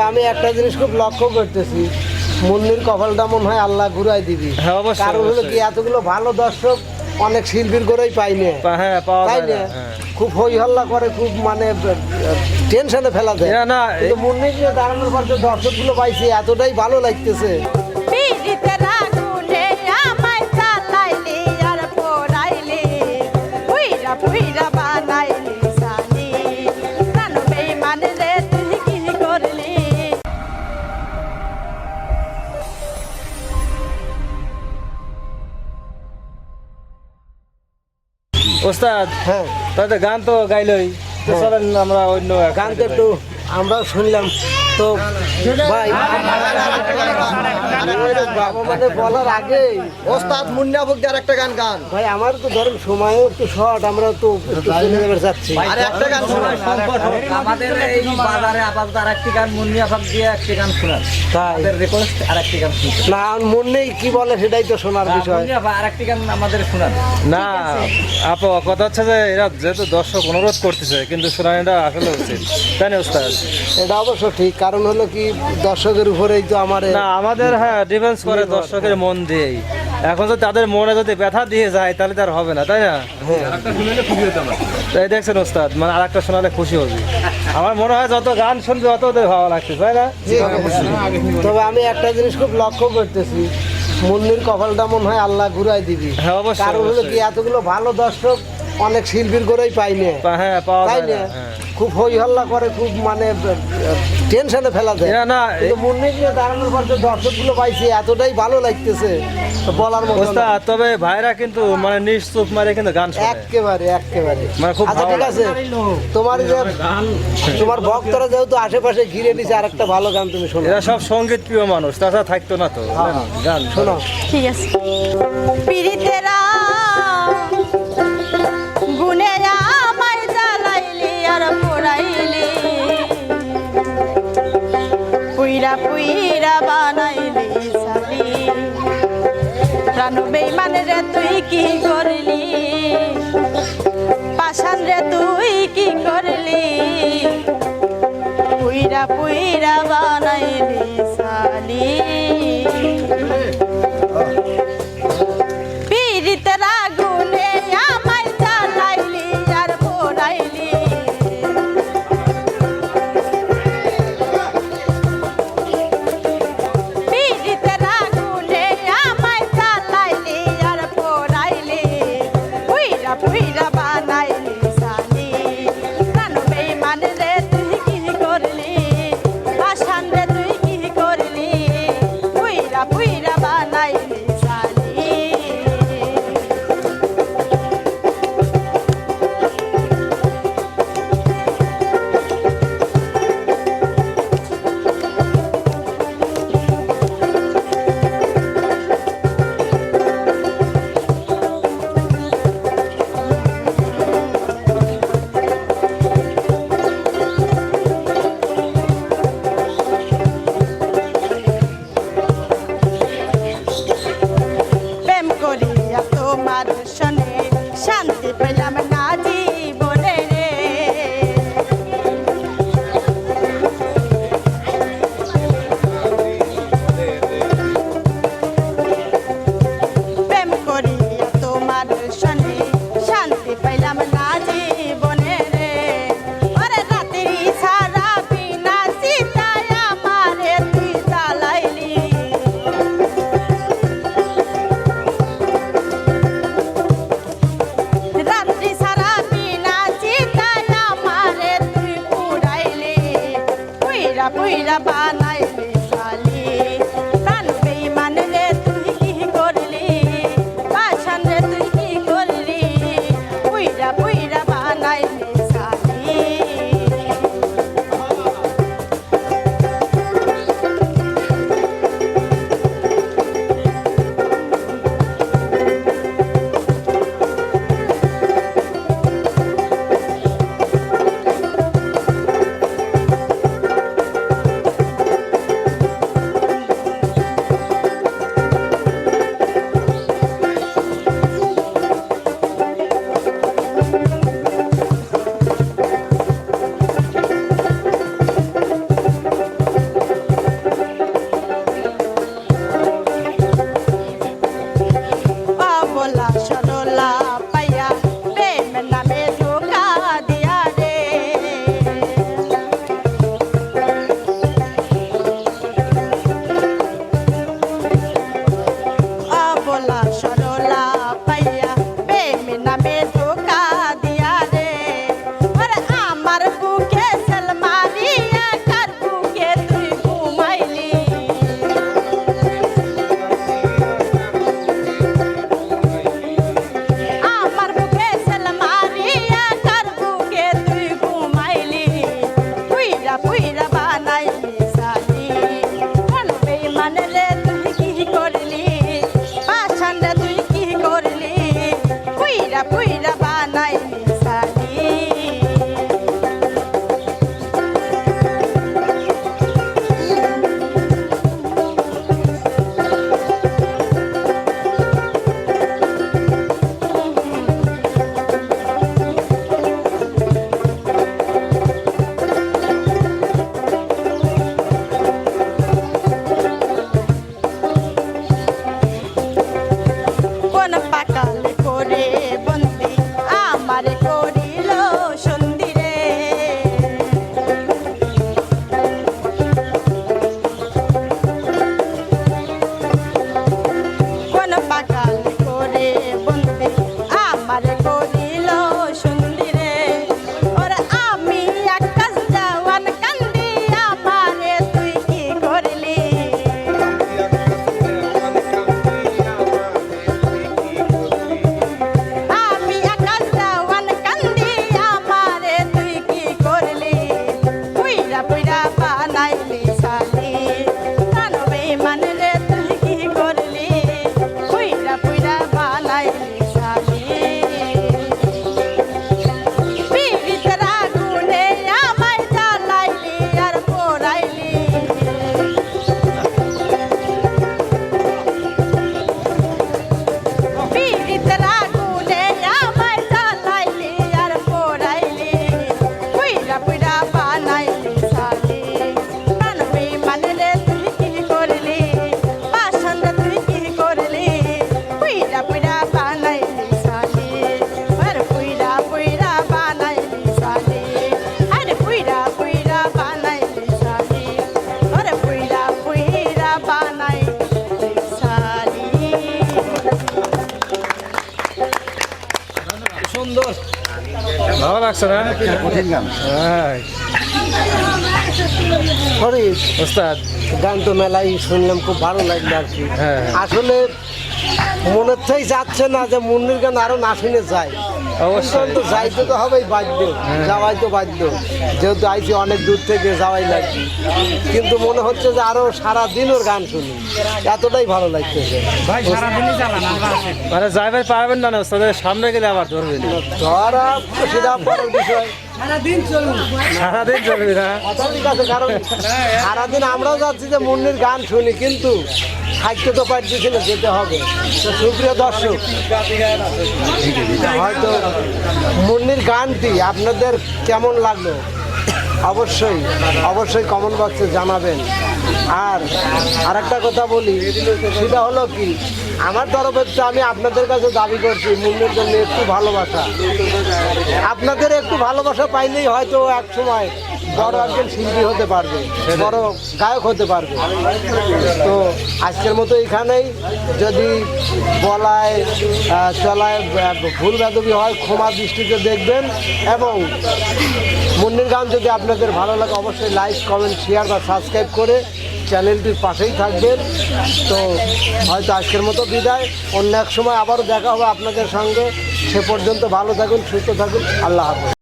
তবে আমি একটা জিনিস খুব লক্ষ্য করতেছি মুন্নির কপালটা মনে হয় আল্লাহ ঘুরাই দিবি। হ্যাঁ, কারণ হলো কি এতগুলো ভালো দর্শক অনেক শিল্পীর করেই পাই না। পা- হ্যাঁ তাই না হ্যাঁ। খুব হই হল্লা করে খুব মানে টেনশনে ফেলা দেয় না মুন্নির নিয়ে দাঁড়ানোর পর যে দর্শকগুলো পাইছি এতটাই ভালো লাগতেছে। রাগুনে ওস্তাদ হ্যাঁ। তাতে গান তো গাইলই। হ্যাঁ। চলেন আমরা অন্য গান তো একটু আমরাও শুনলাম। তো ভাই বলার আগে ওস্তাদ মুন্না ভুগদার একটা গান গান। ভাই আমার তো ধরেন সময়ও একটু শর্ট আমরা তো যাচ্ছি। আর একটা গান শোনান আমাদের এই বাজারে আপাতত আর একটি গান মুন্নি আপাত দিয়ে একটি গান শোনান। তাই? আর একটি গান না মন কি বলে সেটাই তো শোনার বিষয়। আর একটি গান আমাদের শোনান। না আপু কথা হচ্ছে যে এরা যেহেতু দর্শক অনুরোধ করতেছে কিন্তু শোনানিটা আসলে উচিত। তাই না ওস্তাদ? এটা অবশ্য ঠিক কারণ হলো কি দর্শকের উপরেই তো আমার না আমাদের হ্যাঁ ডিফেন্স করে দর্শকের মন দিয়েই। এখন যদি তাদের মনে যদি ব্যথা দিয়ে যায় তাহলে তার হবে না তাই না? তাই দেখছেন ওস্তাদ মানে আর একটা শোনালে খুশি হবি। আমার মনে হয় যত গান শুনবে তত ওদের ভালো লাগছে তাই না? তবে আমি একটা জিনিস খুব লক্ষ্য করতেছি মুন্নির কপালটা মনে হয় আল্লাহ ঘুরাই দিবি। হ্যাঁ, অবশ্যই, কারণ হলো কি এতগুলো ভালো দর্শক অনেক শিল্পীর করেই পাই না। হ্যাঁ পাওয়া যায় না? না হ্যাঁ। খুব হই হল্লা করে খুব মানে টেনশনে ফেলা দেয় এরা না কিন্তু নিয়ে দাঁড়ানোর পর যে দর্শকগুলো পাইছি এতটাই ভালো লাগতেছে বলার মতো ওস্তাদ তবে ভাইরা কিন্তু মানে নিশ্চুপ মারে কিন্তু গান শোনে একেবারে একেবারে মানে খুব আচ্ছা ভালো ঠিক আছে। তোমার যে তোমার ভক্তরা যেহেতু আশেপাশে ঘিরে নিছে আর একটা ভালো গান তুমি শোনো। এরা সব সংগীত প্রিয় মানুষ তাছাড়া থাকতো না তো হ্যাঁ, গান শোনো ঠিক আছে। পিড়িতেরা পুইরা পুইরা বানাইলি সালি। রানু বেইমান রে, তুই কি করলি? পাশান রে, তুই কি করলি? পুইরা পুইরা বানাইলি Cuéntame. লাগছে না? কঠিন গান। ওস্তাদ। গান তো মেলাই শুনলাম খুব ভালো লাগল আর কি। হ্যাঁ। আসলে মনের থেকে যাচ্ছে না যে মুন্নির গান আরও না শুনে যায়। অবশ্যই। তো যাইতে তো হবেই বাধ্য। যাওয়াই তো বাধ্য। যেহেতু আইছি অনেক দূর থেকে যাওয়াই লাগবে। কিন্তু মনে হচ্ছে যে আরও সারাদিন ওর গান শুনি। এতটাই ভালো লাগতেছে। মানে যাইবার পারবেন না না ওস্তাদের সামনে গেলে আবার ধরবেন। ধরা সেটা পরের বিষয়। সারাদিন চলবে না ঠিক আছে কারণ সারাদিন আমরাও যাচ্ছি যে মুন্নির গান শুনি কিন্তু থাকতে তো পারতেছি ছিল যেতে হবে। তো সুপ্রিয় দর্শক হয়তো মুন্নির গানটি আপনাদের কেমন লাগল? অবশ্যই অবশ্যই কমন বক্সে জানাবেন। আর আরেকটা কথা বলি, সেটা হলো কি, আমার তরফের তো আমি আপনাদের কাছে দাবি করছি, মুন্নির জন্য একটু ভালোবাসা। আপনাদের একটু ভালোবাসা পাইলেই হয়তো এক সময় বড় একজন শিল্পী হতে পারবে, বড় গায়ক হতে পারবে। তো আজকের মতো এখানেই, যদি বলায় চলায় ভুল বেদবি হয়, ক্ষমা দৃষ্টিতে দেখবেন এবং মুন্নির গান যদি আপনাদের ভালো লাগে, অবশ্যই লাইক কমেন্ট শেয়ার বা সাবস্ক্রাইব করে চ্যানেলটির পাশেই থাকবেন। তো হয়তো আজকের মতো বিদায়। অন্য এক সময় আবারও দেখা হবে আপনাদের সঙ্গে। সে পর্যন্ত ভালো থাকুন, সুস্থ থাকুন। আল্লাহ হাফেজ।